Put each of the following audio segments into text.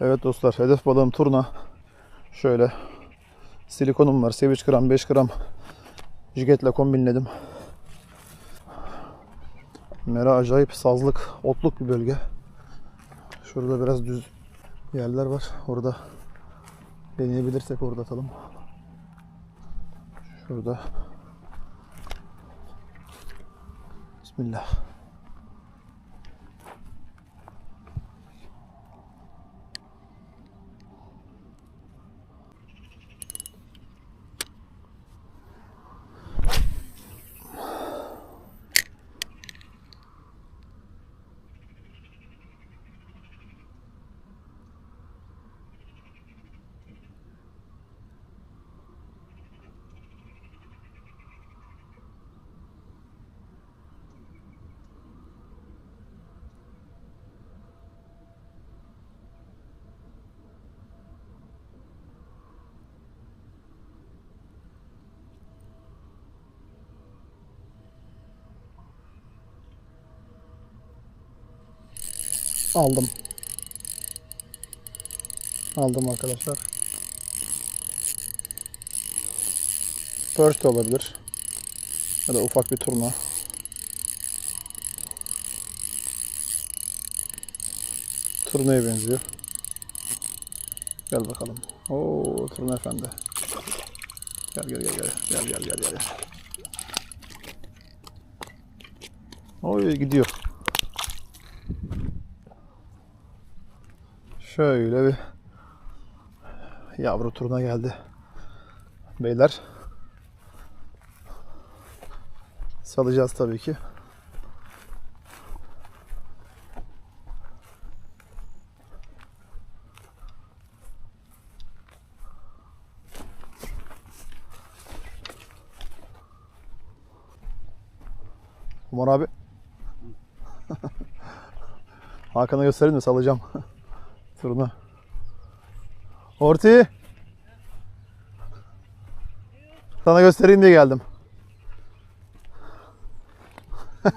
Evet dostlar hedef balığım turna. Şöyle silikonum var. Seviç gram 5 gram jigetle kombinledim. Mera acayip sazlık, otluk bir bölge. Şurada biraz düz yerler var. Orada deneyebilirsek orada atalım. Şurada. بسم الله. Aldım. Aldım arkadaşlar. Perch de olabilir. Ya da ufak bir turna. Turnaya benziyor. Gel bakalım. Oo turna efendi. Gel gel gel gel. Gel gel gel gel. Oy gidiyor. Şöyle bir yavru turuna geldi. Beyler. Salacağız tabii ki. Umar abi. Hakan'a göstereyim de salacağım. Turuna. Orti. Sana göstereyim diye geldim.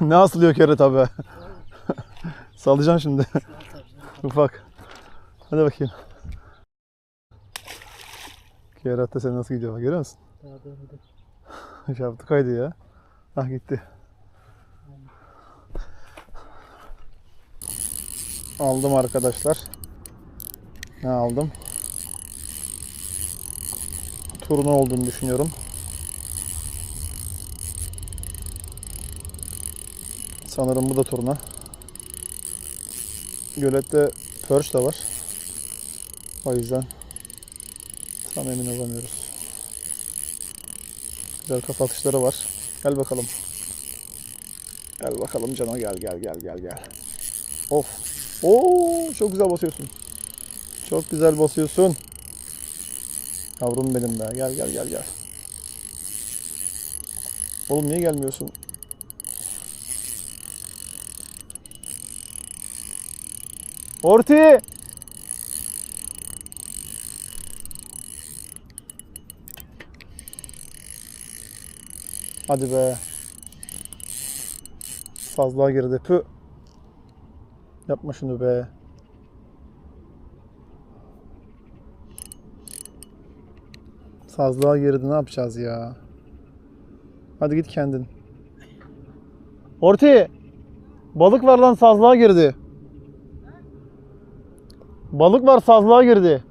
ne asılıyor kere tabi. Salacağım şimdi. Ufak. Hadi bakayım. Kerata sen nasıl gidiyor bak görüyor musun? Şaftı kaydı ya. Ah gitti. Aldım arkadaşlar. Ne aldım? Turna olduğunu düşünüyorum. Sanırım bu da turna. Gölette perch de var. O yüzden tam emin olamıyoruz. Güzel kafa atışları var. Gel bakalım. Gel bakalım cana gel gel gel gel gel. Of. Oo çok güzel basıyorsun. Çok güzel basıyorsun. Yavrum benim be. Gel gel gel gel. Oğlum niye gelmiyorsun? Orti! Hadi be. Fazla girdi. Pü. Yapma şunu be. Sazlığa girdi ne yapacağız ya? Hadi git kendin. Orti! Balık var lan sazlığa girdi. Balık var sazlığa girdi.